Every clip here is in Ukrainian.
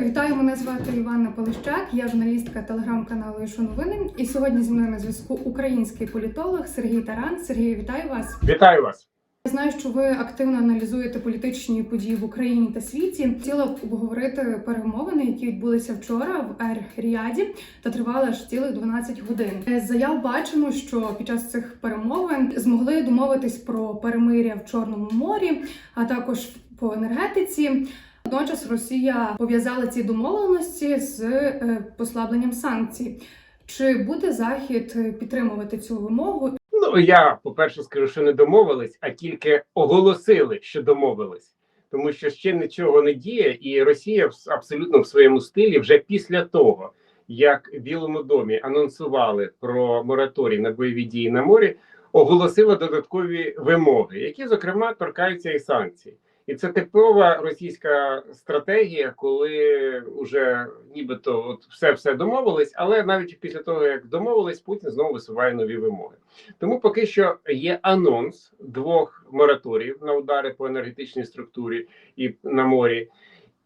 Вітаю, мене звати Іванна Полищак, я журналістка телеграм-каналу «Що новини. І сьогодні зі мною на зв'язку український політолог Сергій Таран. Сергій, вітаю вас. Вітаю вас. Я знаю, що ви активно аналізуєте політичні події в Україні та світі. Хотіла б обговорити перемовини, які відбулися вчора в Ер-Ріаді та тривали аж цілих 12 годин. З заяв бачимо, що під час цих перемовин змогли домовитись про перемиря в Чорному морі, а також по енергетиці. Водночас Росія пов'язала ці домовленості з е, послабленням санкцій. Чи буде захід е, підтримувати цю вимогу? Ну я по-перше скажу, що не домовились, а тільки оголосили, що домовились, тому що ще нічого не діє, і Росія в- абсолютно в своєму стилі вже після того, як в Білому домі анонсували про мораторій на бойові дії на морі, оголосила додаткові вимоги, які зокрема торкаються і санкцій. І це типова російська стратегія, коли вже нібито от все все домовились, але навіть після того як домовились, Путін знову висуває нові вимоги. Тому поки що є анонс двох мораторіїв на удари по енергетичній структурі і на морі.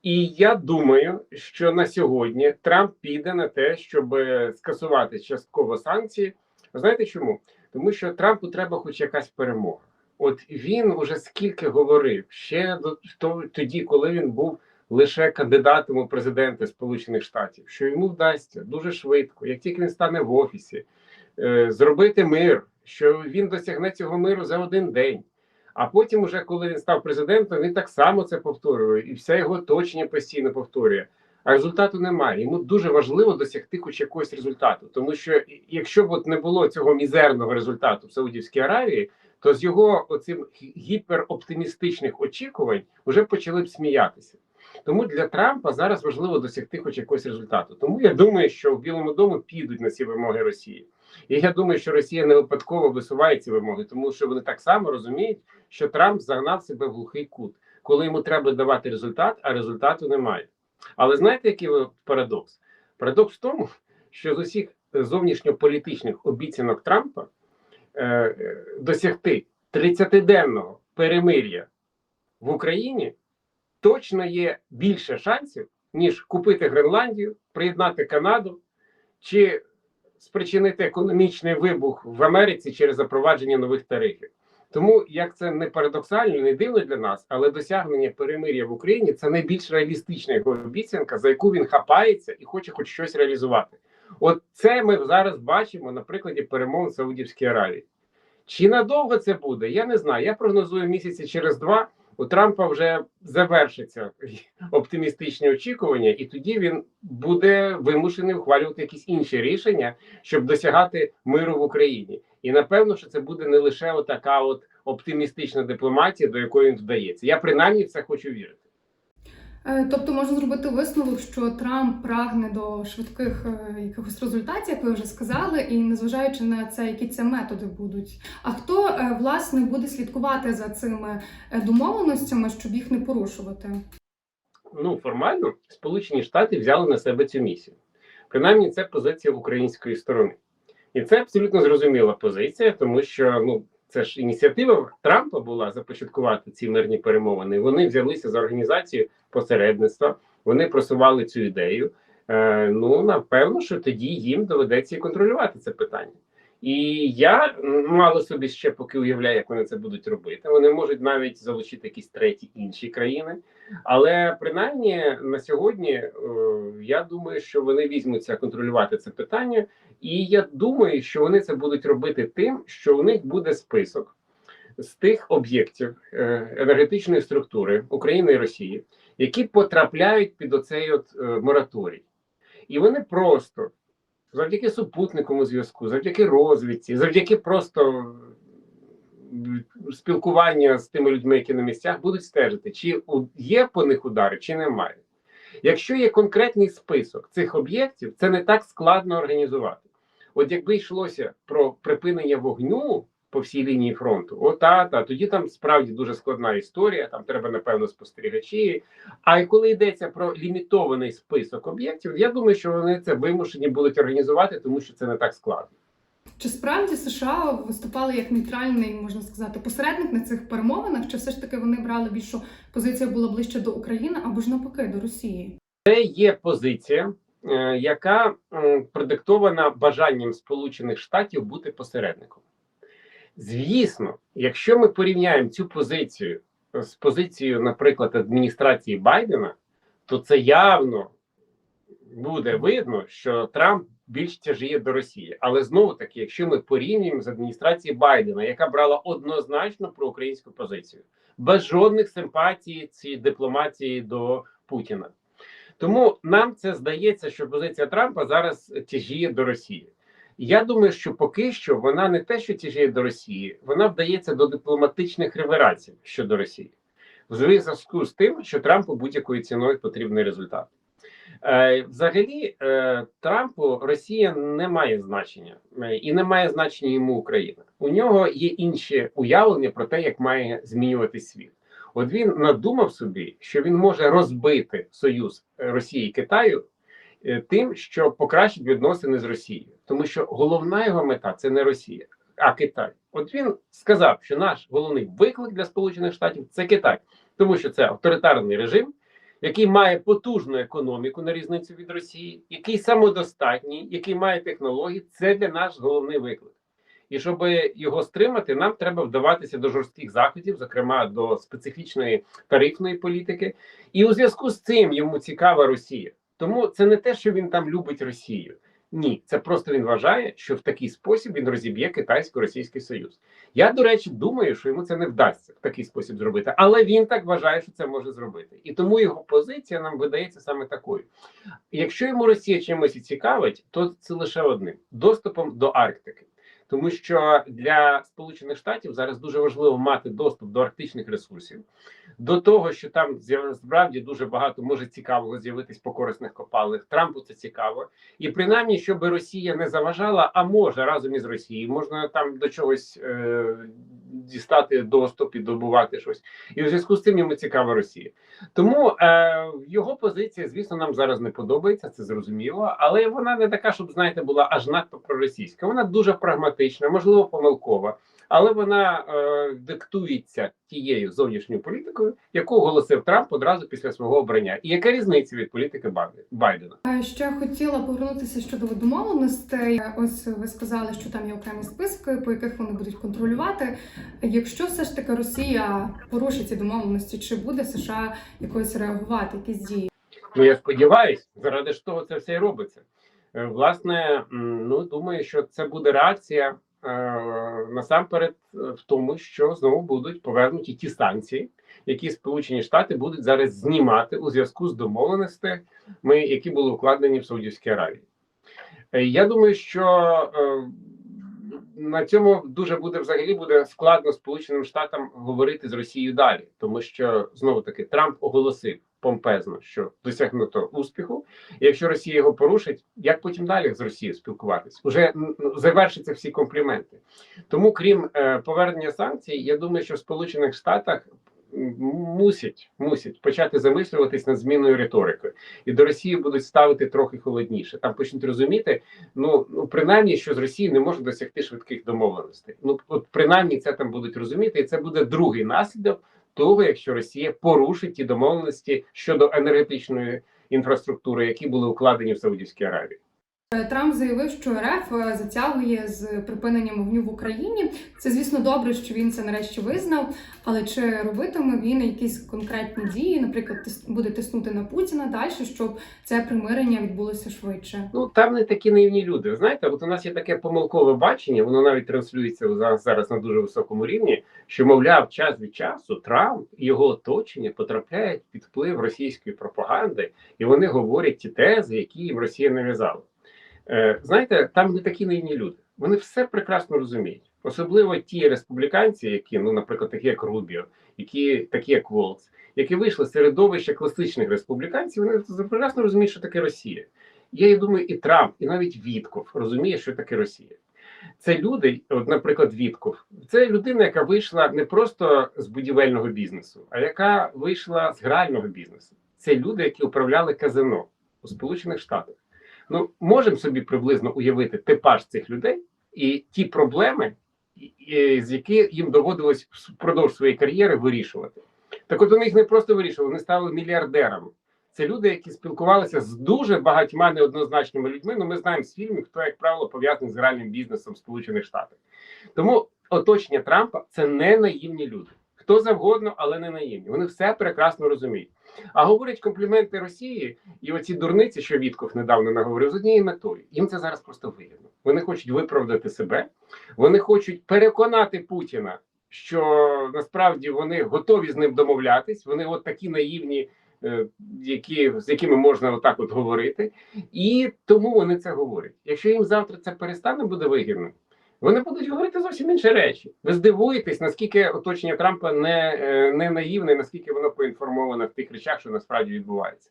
І я думаю, що на сьогодні Трамп піде на те, щоб скасувати частково санкції. Знаєте чому? Тому що Трампу треба хоч якась перемога. От він уже скільки говорив ще до то- тоді, коли він був лише кандидатом у президенти Сполучених Штатів, що йому вдасться дуже швидко, як тільки він стане в офісі, е, зробити мир, що він досягне цього миру за один день. А потім, уже коли він став президентом, він так само це повторює, і все його оточення постійно повторює. А результату немає. Йому дуже важливо досягти хоч якогось результату, тому що якщо б от не було цього мізерного результату в Саудівській Аравії, то з його оцим гіпероптимістичних очікувань вже почали б сміятися. Тому для Трампа зараз важливо досягти хоч якогось результату. Тому я думаю, що в Білому дому підуть на ці вимоги Росії. І я думаю, що Росія не випадково висуває ці вимоги, тому що вони так само розуміють, що Трамп загнав себе в глухий кут, коли йому треба давати результат, а результату немає. Але знаєте, який парадокс? Парадокс в тому, що з усіх зовнішньополітичних обіцянок Трампа е, досягти 30-денного перемир'я в Україні точно є більше шансів, ніж купити Гренландію, приєднати Канаду чи спричинити економічний вибух в Америці через запровадження нових тарифів. Тому як це не парадоксально, не дивно для нас, але досягнення перемир'я в Україні це найбільш реалістична його обіцянка, за яку він хапається і хоче хоч щось реалізувати. От це ми зараз бачимо на прикладі перемовин Саудівській Аравії. Чи надовго це буде? Я не знаю. Я прогнозую місяці через два. У Трампа вже завершиться оптимістичні очікування, і тоді він буде вимушений ухвалювати якісь інші рішення, щоб досягати миру в Україні. І напевно, що це буде не лише отака от оптимістична дипломатія, до якої він вдається. Я принаймні в це хочу вірити. Е, Тобто можна зробити висновок, що Трамп прагне до швидких е, якихось результатів, як ви вже сказали, і незважаючи на це, які це методи будуть. А хто е, власне буде слідкувати за цими домовленостями, щоб їх не порушувати? ну формально Сполучені Штати взяли на себе цю місію. Принаймні, це позиція української сторони, і це абсолютно зрозуміла позиція, тому що ну це ж ініціатива Трампа була започаткувати ці мирні перемовини. Вони взялися за організацію посередництва, вони просували цю ідею. Е, ну напевно, що тоді їм доведеться і контролювати це питання. І я мало собі ще поки уявляю, як вони це будуть робити. Вони можуть навіть залучити якісь треті інші країни. Але принаймні на сьогодні е, я думаю, що вони візьмуться контролювати це питання, і я думаю, що вони це будуть робити тим, що у них буде список з тих об'єктів е, енергетичної структури України і Росії, які потрапляють під оцей от е, мораторій, і вони просто завдяки супутниковому зв'язку, завдяки розвідці, завдяки просто спілкування з тими людьми, які на місцях, будуть стежити, чи є по них удари, чи немає. Якщо є конкретний список цих об'єктів, це не так складно організувати. От якби йшлося про припинення вогню по всій лінії фронту, ота, та тоді там справді дуже складна історія, там треба, напевно, спостерігачі. А й коли йдеться про лімітований список об'єктів, я думаю, що вони це вимушені будуть організувати, тому що це не так складно. Чи справді США виступали як нейтральний, можна сказати, посередник на цих перемовинах? Чи все ж таки вони брали більшу позиція була ближче до України або ж навпаки до Росії? Це є позиція, е, яка продиктована бажанням Сполучених Штатів бути посередником. Звісно, якщо ми порівняємо цю позицію з позицією, наприклад, адміністрації Байдена, то це явно буде видно, що Трамп більш тяжіє до Росії. Але знову таки, якщо ми порівнюємо з адміністрацією Байдена, яка брала однозначно проукраїнську позицію, без жодних симпатій ці дипломатії до Путіна. Тому нам це здається, що позиція Трампа зараз тяжіє до Росії. Я думаю, що поки що вона не те, що тяжіє до Росії, вона вдається до дипломатичних реверацій щодо Росії, в зв'язку з тим, що Трампу будь-якою ціною потрібний результат. Е, взагалі, е, Трампу Росія не має значення е, і не має значення йому Україна. У нього є інші уявлення про те, як має змінюватись світ. От він надумав собі, що він може розбити союз Росії і Китаю тим, що покращить відносини з Росією, тому що головна його мета це не Росія, а Китай. От він сказав, що наш головний виклик для Сполучених Штатів це Китай, тому що це авторитарний режим, який має потужну економіку на різницю від Росії, який самодостатній, який має технології. Це для нас головний виклик. І щоб його стримати, нам треба вдаватися до жорстких заходів, зокрема до специфічної тарифної політики. І у зв'язку з цим йому цікава Росія. Тому це не те, що він там любить Росію. Ні, це просто він вважає, що в такий спосіб він розіб'є китайсько-російський союз. Я, до речі, думаю, що йому це не вдасться в такий спосіб зробити, але він так вважає, що це може зробити. І тому його позиція нам видається саме такою. Якщо йому Росія чимось цікавить, то це лише одним доступом до Арктики. Тому що для Сполучених Штатів зараз дуже важливо мати доступ до арктичних ресурсів, до того, що там справді дуже багато може цікавого з'явитись по корисних копалинах. Трампу це цікаво, і принаймні, щоб Росія не заважала, а може разом із Росією можна там до чогось е, дістати доступ і добувати щось. І в зв'язку з цим йому цікава Росія. Тому е, його позиція, звісно, нам зараз не подобається, це зрозуміло, але вона не така, щоб знаєте, була аж надто проросійська. Вона дуже прагматична, можливо, помилкова, але вона е, диктується тією зовнішньою політикою, яку оголосив Трамп одразу після свого обрання. І яка різниця від політики Байде- Байдена? Е, Ще хотіла повернутися щодо домовленостей. Е, Ось ви сказали, що там є окремі списки, по яких вони будуть контролювати. Якщо все ж таки Росія порушить ці домовленості, чи буде США якось реагувати, якісь дії? Ну я сподіваюся, заради ж того це все і робиться. Е, Власне, ну думаю, що це буде реакція е, насамперед е, в тому, що знову будуть повернуті ті санкції, які Сполучені Штати будуть зараз знімати у зв'язку з домовленостями, які були укладені в Саудівській Аравії. Я думаю, що на цьому дуже буде взагалі буде складно Сполученим Штатам говорити з Росією далі, тому що знову таки Трамп оголосив помпезно, що досягнуто успіху. І якщо Росія його порушить, як потім далі з Росією спілкуватись? Уже завершаться всі компліменти. Тому, крім е, повернення санкцій, я думаю, що в Сполучених Штатах мусять мусять почати замислюватись над зміною риторики, і до Росії будуть ставити трохи холодніше. Там почнуть розуміти, ну ну принаймні, що з Росії не можна досягти швидких домовленостей. Ну от принаймні це там будуть розуміти, і це буде другий наслідок того, якщо Росія порушить ті домовленості щодо енергетичної інфраструктури, які були укладені в Саудівській Аравії. Трамп заявив, що РФ е, затягує з припиненням вогню в Україні. Це звісно добре, що він це нарешті визнав. Але чи робитиме він якісь конкретні дії, наприклад, буде тиснути на Путіна далі, щоб це примирення відбулося швидше? Ну там не такі наївні люди. Знаєте, от у нас є таке помилкове бачення, воно навіть транслюється зараз на дуже високому рівні. Що мовляв, час від часу Трамп і його оточення потрапляють під вплив російської пропаганди, і вони говорять ті тези, які їм Росія нав'язала. Е, знаєте, там не такі наївні люди. Вони все прекрасно розуміють, особливо ті республіканці, які, ну, наприклад, такі як Рубіо, які такі як Волкс, які вийшли з середовища класичних республіканців, вони прекрасно розуміють, що таке Росія. Я думаю, і Трамп, і навіть Вітков розуміє, що таке Росія. Це люди, от, наприклад, Вітков, це людина, яка вийшла не просто з будівельного бізнесу, а яка вийшла з грального бізнесу. Це люди, які управляли казино у Сполучених Штатах. Ну, можемо собі приблизно уявити типаж цих людей і ті проблеми, з які їм доводилось впродовж своєї кар'єри вирішувати. Так от вони їх не просто вирішували, вони стали мільярдерами. Це люди, які спілкувалися з дуже багатьма неоднозначними людьми. Ну, ми знаємо з фільмів, хто, як правило, пов'язаний з гральним бізнесом Сполучених Штатів. Тому оточення Трампа це не наївні люди. Хто завгодно, але не наївні. Вони все прекрасно розуміють. А говорять компліменти Росії і оці дурниці, що Вітков недавно наговорив, з однією метою. Їм це зараз просто вигідно. Вони хочуть виправдати себе, вони хочуть переконати Путіна, що насправді вони готові з ним домовлятись. Вони от такі наївні, е, які, з якими можна отак от говорити, і тому вони це говорять. Якщо їм завтра це перестане буде вигідно, вони будуть говорити зовсім інші речі. Ви здивуєтесь, наскільки оточення Трампа не, е, не наївне, наскільки воно поінформоване в тих речах, що насправді відбувається.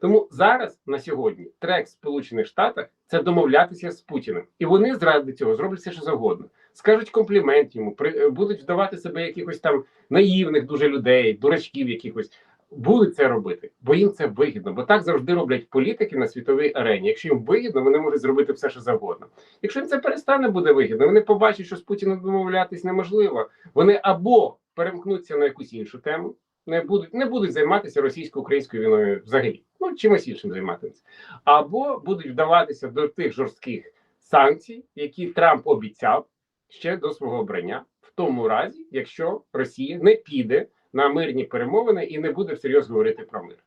Тому зараз на сьогодні трек Сполучених Штатах це домовлятися з Путіним, і вони заради цього зроблять все, що завгодно. Скажуть комплімент йому, при е, будуть вдавати себе якихось там наївних дуже людей, дурачків якихось. Будуть це робити, бо їм це вигідно, бо так завжди роблять політики на світовій арені. Якщо їм вигідно, вони можуть зробити все, що завгодно. Якщо їм це перестане буде вигідно, вони побачать, що з Путіним домовлятись неможливо. Вони або перемкнуться на якусь іншу тему, не будуть не будуть займатися російсько-українською війною взагалі, ну чимось іншим займатися, або будуть вдаватися до тих жорстких санкцій, які Трамп обіцяв ще до свого обрання, в тому разі, якщо Росія не піде на мирні перемовини і не буде всерйоз говорити про мир.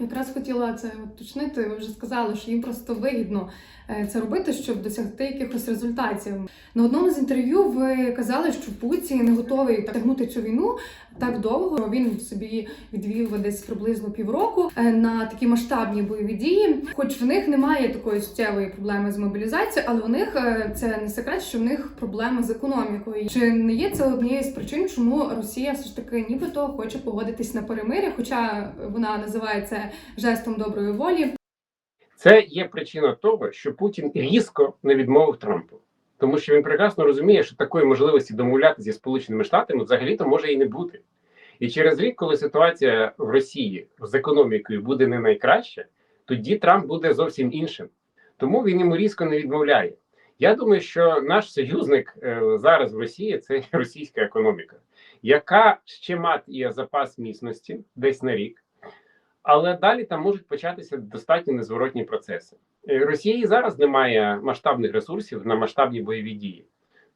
Якраз хотіла це уточнити. Ви вже сказали, що їм просто вигідно е, це робити, щоб досягти якихось результатів. На одному з інтерв'ю ви казали, що Путін не готовий тягнути цю війну так довго. Він собі відвів десь приблизно півроку е, на такі масштабні бойові дії. Хоч в них немає такої суттєвої проблеми з мобілізацією, але у них е, це не секрет, що в них проблеми з економікою. Чи не є це однією з причин, чому Росія все ж таки нібито хоче погодитись на перемир'я, хоча вона називає це жестом доброї волі. Це є причина того, що Путін різко не відмовив Трампу, тому що він прекрасно розуміє, що такої можливості домовлятися зі Сполученими Штатами взагалі-то може і не бути. І через рік, коли ситуація в Росії з економікою буде не найкраща, тоді Трамп буде зовсім іншим. Тому він йому різко не відмовляє. Я думаю, що наш союзник е, зараз в Росії це російська економіка, яка ще має запас міцності десь на рік. Але далі там можуть початися достатньо незворотні процеси. Е, Росії зараз немає масштабних ресурсів на масштабні бойові дії.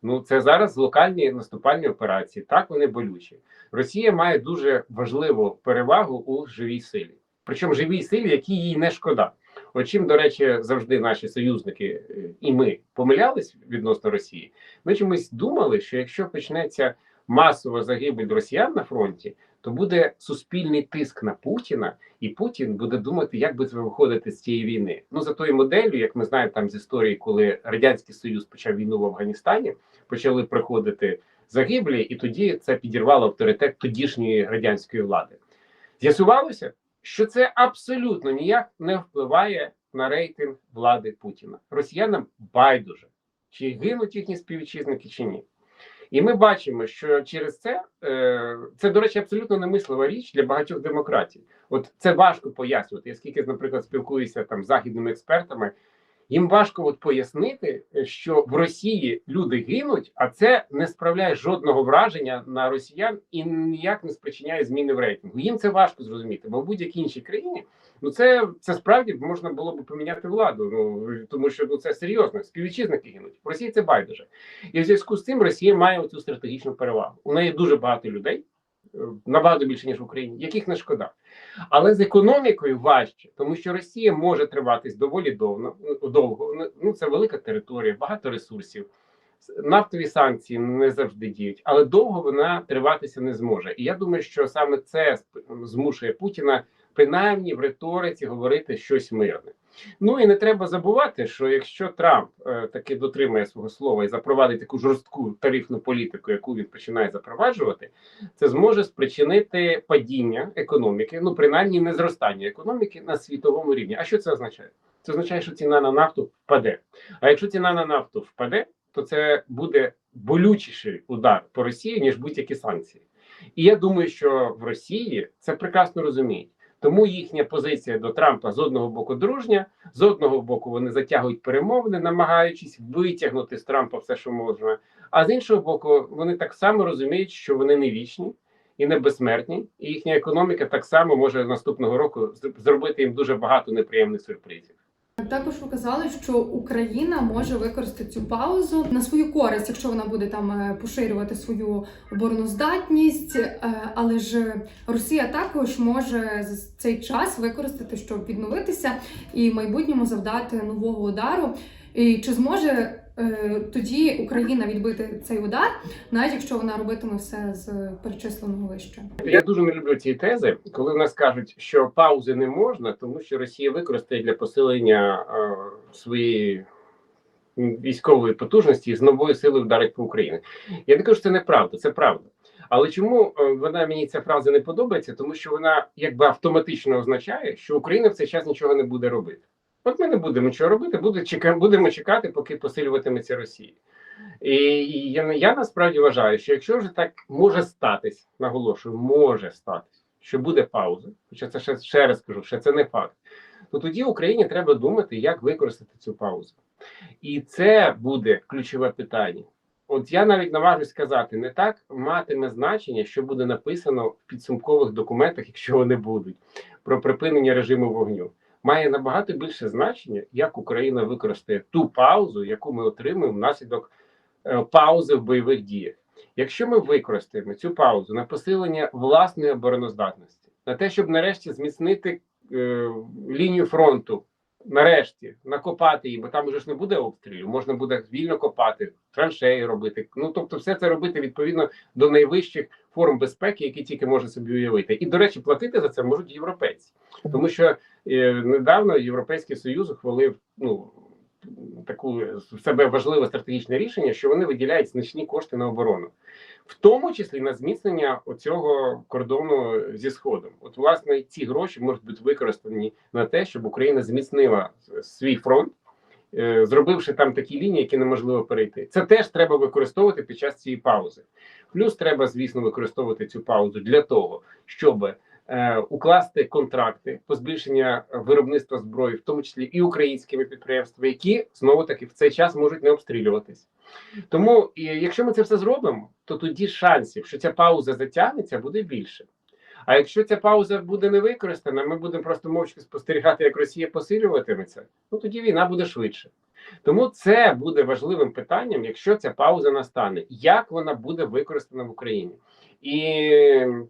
Ну це зараз локальні наступальні операції. Так вони болючі. Росія має дуже важливу перевагу у живій силі, причому живій силі, якій їй не шкода. От чим, до речі, завжди наші союзники е, і ми помилялись відносно Росії. Ми чомусь думали, що якщо почнеться масова загибель росіян на фронті, то буде суспільний тиск на Путіна, і Путін буде думати, як би виходити з цієї війни. Ну за тою моделлю, як ми знаємо там з історії, коли радянський союз почав війну в Афганістані, почали приходити загиблі, і тоді це підірвало авторитет тодішньої радянської влади. З'ясувалося, що це абсолютно ніяк не впливає на рейтинг влади Путіна. Росіянам байдуже, чи гинуть їхні співвітчизники, чи ні. І ми бачимо, що через це е, це, до речі, абсолютно немислива річ для багатьох демократій. От це важко пояснювати. Я скільки, наприклад, спілкуюся там з західними експертами, їм важко от пояснити, що в Росії люди гинуть, а це не справляє жодного враження на росіян і ніяк не спричиняє зміни в рейтингу. Їм це важко зрозуміти, бо в будь-якій іншій країні ну це це справді можна було б поміняти владу. Ну тому що ну це серйозно. Співвітчизники гинуть. В Росії це байдуже. І в зв'язку з цим Росія має цю стратегічну перевагу. У неї дуже багато людей, е, набагато більше ніж в Україні, яких не шкода. Але з економікою важче, тому що Росія може триватись доволі довго. Ну це велика територія, багато ресурсів. Нафтові санкції не завжди діють, але довго вона триватися не зможе. І я думаю, що саме це змушує Путіна принаймні в риториці говорити щось мирне. Ну і не треба забувати, що якщо Трамп е, таки дотримає свого слова і запровадить таку жорстку тарифну політику, яку він починає запроваджувати, це зможе спричинити падіння економіки, ну принаймні не зростання економіки на світовому рівні. А що це означає? Це означає, що ціна на нафту впаде. А якщо ціна на нафту впаде, то це буде болючіший удар по Росії ніж будь-які санкції. І я думаю, що в Росії це прекрасно розуміють. Тому їхня позиція до Трампа з одного боку дружня, з одного боку вони затягують перемовини, намагаючись витягнути з Трампа все, що можна. А з іншого боку, вони так само розуміють, що вони не вічні, і не безсмертні, і їхня економіка так само може наступного року зробити їм дуже багато неприємних сюрпризів. Також ви казали, що Україна може використати цю паузу на свою користь, якщо вона буде там е, поширювати свою обороноздатність. Е, Але ж Росія також може за цей час використати, щоб відновитися і в майбутньому завдати нового удару. І чи зможе тоді Україна відбити цей удар, навіть якщо вона робитиме все з перечисленого вище? Я дуже не люблю ці тези, коли в нас кажуть, що паузи не можна, тому що Росія використає для посилення е, своєї військової потужності з нової сили вдарить по Україні. Я не кажу, що це неправда, це правда. Але чому е, вона мені ця фраза не подобається? Тому що вона якби автоматично означає, що Україна в цей час нічого не буде робити. От ми не будемо нічого робити, будемо чекати, поки посилюватиметься Росія. І, і я, я насправді вважаю, що якщо вже так може статись, наголошую, може статись, що буде пауза, хоча це ще, ще раз кажу, що це не факт, то тоді Україні треба думати, як використати цю паузу. І це буде ключове питання. От я навіть наважусь сказати, не так матиме значення, що буде написано в підсумкових документах, якщо вони будуть, про припинення режиму вогню. Має набагато більше значення, як Україна використає ту паузу, яку ми отримаємо внаслідок е, паузи в бойових діях. Якщо ми використаємо цю паузу на посилення власної обороноздатності, на те, щоб нарешті зміцнити е, лінію фронту, нарешті накопати її, бо там уже ж не буде обстрілів, можна буде вільно копати, траншеї робити. Ну тобто, все це робити відповідно до найвищих форм безпеки, які тільки може собі уявити. І до речі, платити за це можуть європейці, тому що е, недавно Європейський Союз ухвалив ну таку в себе важливе стратегічне рішення, що вони виділяють значні кошти на оборону, в тому числі на зміцнення оцього кордону зі сходом. От власне ці гроші можуть бути використані на те, щоб Україна зміцнила свій фронт. Е, Зробивши там такі лінії, які неможливо перейти, це теж треба використовувати під час цієї паузи. Плюс треба, звісно, використовувати цю паузу для того, щоб е, укласти контракти по збільшення виробництва зброї, в тому числі і українськими підприємствами, які знову таки в цей час можуть не обстрілюватись. Тому, якщо ми це все зробимо, то тоді шансів, що ця пауза затягнеться, буде більше. А якщо ця пауза буде не використана, ми будемо просто мовчки спостерігати, як Росія посилюватиметься, ну тоді війна буде швидше. Тому це буде важливим питанням, якщо ця пауза настане, як вона буде використана в Україні. І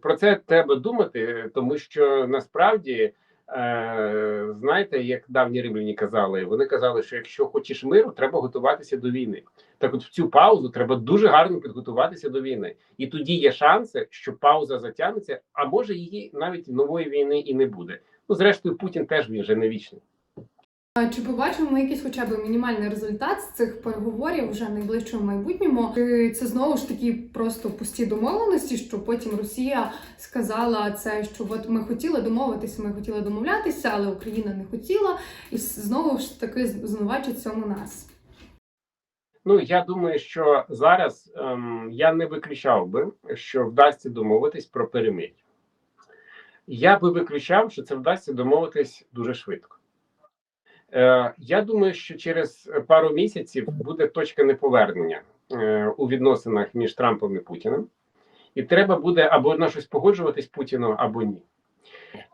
про це треба думати, тому що насправді, знаєте, як давні римляні казали, вони казали, що якщо хочеш миру, треба готуватися до війни. Так, от в цю паузу треба дуже гарно підготуватися до війни, і тоді є шанси, що пауза затягнеться, а може її навіть нової війни і не буде. Ну, зрештою, Путін теж він вже не вічний. Чи побачимо ми якийсь хоча б мінімальний результат з цих переговорів вже в найближчому майбутньому? Чи це знову ж таки просто пусті домовленості, що потім Росія сказала це, що от ми хотіли домовитися, ми хотіли домовлятися, але Україна не хотіла, і знову ж таки звинувачить цьому нас. Ну я думаю, що зараз ем, я не виключав би, що вдасться домовитись про перемир'я. Я би виключав, що це вдасться домовитись дуже швидко. Е, я думаю, що через пару місяців буде точка неповернення е, у відносинах між Трампом і Путіним, і треба буде або на щось погоджуватись Путіну, або ні.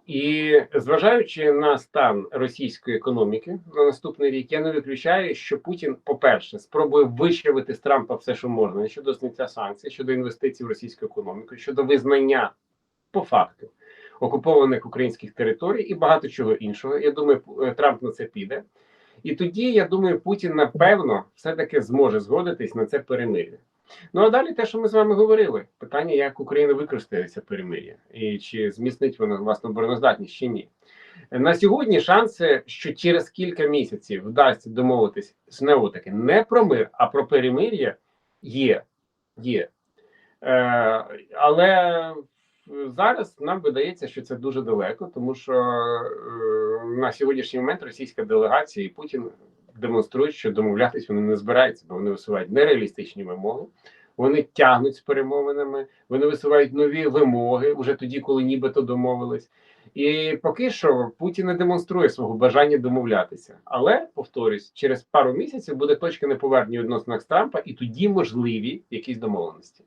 І зважаючи на стан російської економіки на наступний рік, я не виключаю, що Путін, по-перше, спробує вичавити з Трампа все, що можна щодо зняття санкцій, щодо інвестицій в російську економіку, щодо визнання по факту окупованих українських територій і багато чого іншого. Я думаю, Трамп на це піде. І тоді я думаю, Путін напевно все-таки зможе згодитись на це перемир'я. Ну а далі те, що ми з вами говорили, питання, як Україна використає це перемир'я, і чи зміцнить вона власну обороноздатність чи ні. На сьогодні шанси, що через кілька місяців вдасться домовитись знову таки не про мир, а про перемир'я, є. є. Е, але зараз нам видається, що це дуже далеко, тому що е, на сьогоднішній момент російська делегація і Путін демонструють, що домовлятись вони не збираються, бо вони висувають нереалістичні вимоги. Вони тягнуть з перемовинами, вони висувають нові вимоги вже тоді, коли нібито домовились. І поки що Путін не демонструє свого бажання домовлятися. Але повторюсь, через пару місяців буде точка неповернення відносинах Трампа, і тоді можливі якісь домовленості.